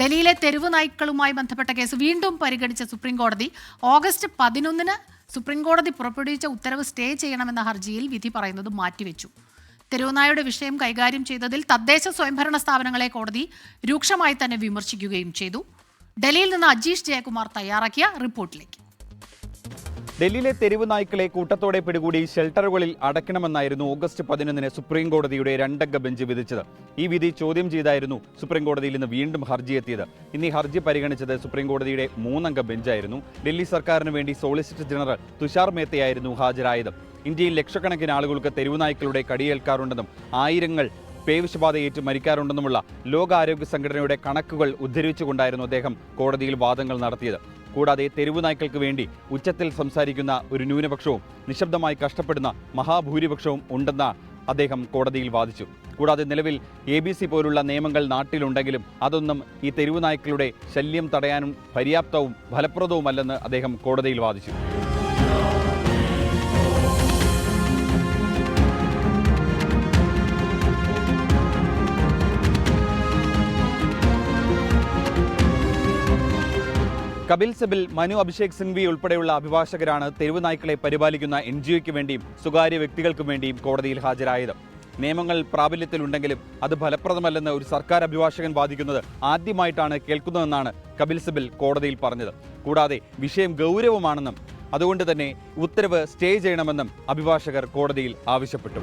ഡൽഹിയിലെ തെരുവ് നായ്ക്കളുമായി ബന്ധപ്പെട്ട കേസ് വീണ്ടും പരിഗണിച്ച സുപ്രീം കോടതി ഓഗസ്റ്റ് പതിനൊന്നിന് സുപ്രീം കോടതി പുറപ്പെടുവിച്ച ഉത്തരവ് സ്റ്റേ ചെയ്യണമെന്ന ഹർജിയിൽ വിധി പറയുന്നത് മാറ്റിവെച്ചു. തെരുവുനായുടെ വിഷയം കൈകാര്യം ചെയ്തതിൽ തദ്ദേശ സ്വയംഭരണ സ്ഥാപനങ്ങളെ കോടതി രൂക്ഷമായി തന്നെ വിമർശിക്കുകയും ചെയ്തു. ഡൽഹിയിൽ നിന്ന് അജീഷ് ജയകുമാർ തയ്യാറാക്കിയ റിപ്പോർട്ടിലേക്ക്. ഡൽഹിയിലെ തെരുവ് നായ്ക്കളെ കൂട്ടത്തോടെ പിടികൂടി ഷെൽട്ടറുകളിൽ അടയ്ക്കണമെന്നായിരുന്നു ഓഗസ്റ്റ് പതിനൊന്നിന് സുപ്രീം കോടതിയുടെ രണ്ടംഗ ബെഞ്ച് വിധിച്ചത്. ഈ വിധി ചോദ്യം ചെയ്തായിരുന്നു സുപ്രീം നിന്ന് വീണ്ടും ഹർജി എത്തിയത്. ഇന്ന് ഹർജി പരിഗണിച്ചത് സുപ്രീം കോടതിയുടെ മൂന്നംഗ ബെഞ്ചായിരുന്നു. ഡൽഹി സർക്കാരിന് വേണ്ടി സോളിസിറ്റർ ജനറൽ തുഷാർ മേത്തയായിരുന്നു ഹാജരായത്. ഇന്ത്യയിൽ ലക്ഷക്കണക്കിന് ആളുകൾക്ക് തെരുവുനായ്ക്കളുടെ കടിയേൽക്കാറുണ്ടെന്നും ആയിരങ്ങൾ പേവിഷബാധയേറ്റ് മരിക്കാറുണ്ടെന്നുമുള്ള ലോകാരോഗ്യ സംഘടനയുടെ കണക്കുകൾ ഉദ്ധരിച്ചുകൊണ്ടായിരുന്നു അദ്ദേഹം കോടതിയിൽ വാദങ്ങൾ നടത്തിയത്. കൂടാതെ തെരുവു നായ്ക്കൾക്ക് വേണ്ടി ഉച്ചത്തിൽ സംസാരിക്കുന്ന ഒരു ന്യൂനപക്ഷവും നിശബ്ദമായി കഷ്ടപ്പെടുന്ന മഹാഭൂരിപക്ഷവും ഉണ്ടെന്ന അദ്ദേഹം കോടതിയിൽ വാദിച്ചു. കൂടാതെ നിലവിൽ എ ബി സി പോലുള്ള നിയമങ്ങൾ നാട്ടിലുണ്ടെങ്കിലും അതൊന്നും ഈ തെരുവു നായ്ക്കളുടെ ശല്യം തടയാനും പര്യാപ്തവും ഫലപ്രദവുമല്ലെന്ന് അദ്ദേഹം കോടതിയിൽ വാദിച്ചു. കപിൽ സിബിൽ മനു അഭിഷേക് സിംഗ്വി ഉൾപ്പെടെയുള്ള അഭിഭാഷകരാണ് തെരുവ് നായ്ക്കളെ പരിപാലിക്കുന്ന എൻ ജി ഒയ്ക്ക് വേണ്ടിയും സ്വകാര്യ വ്യക്തികൾക്കും വേണ്ടിയും കോടതിയിൽ ഹാജരായത്. നിയമങ്ങൾ പ്രാബല്യത്തിലുണ്ടെങ്കിലും അത് ഫലപ്രദമല്ലെന്ന് ഒരു സർക്കാർ അഭിഭാഷകൻ വാദിക്കുന്നത് ആദ്യമായിട്ടാണ് കേൾക്കുന്നതെന്നാണ് കപിൽ സിബിൽ കോടതിയിൽ പറഞ്ഞത്. കൂടാതെ വിഷയം ഗൗരവമാണെന്നും അതുകൊണ്ട് തന്നെ ഉത്തരവ് സ്റ്റേ ചെയ്യണമെന്നും അഭിഭാഷകർ കോടതിയിൽ ആവശ്യപ്പെട്ടു.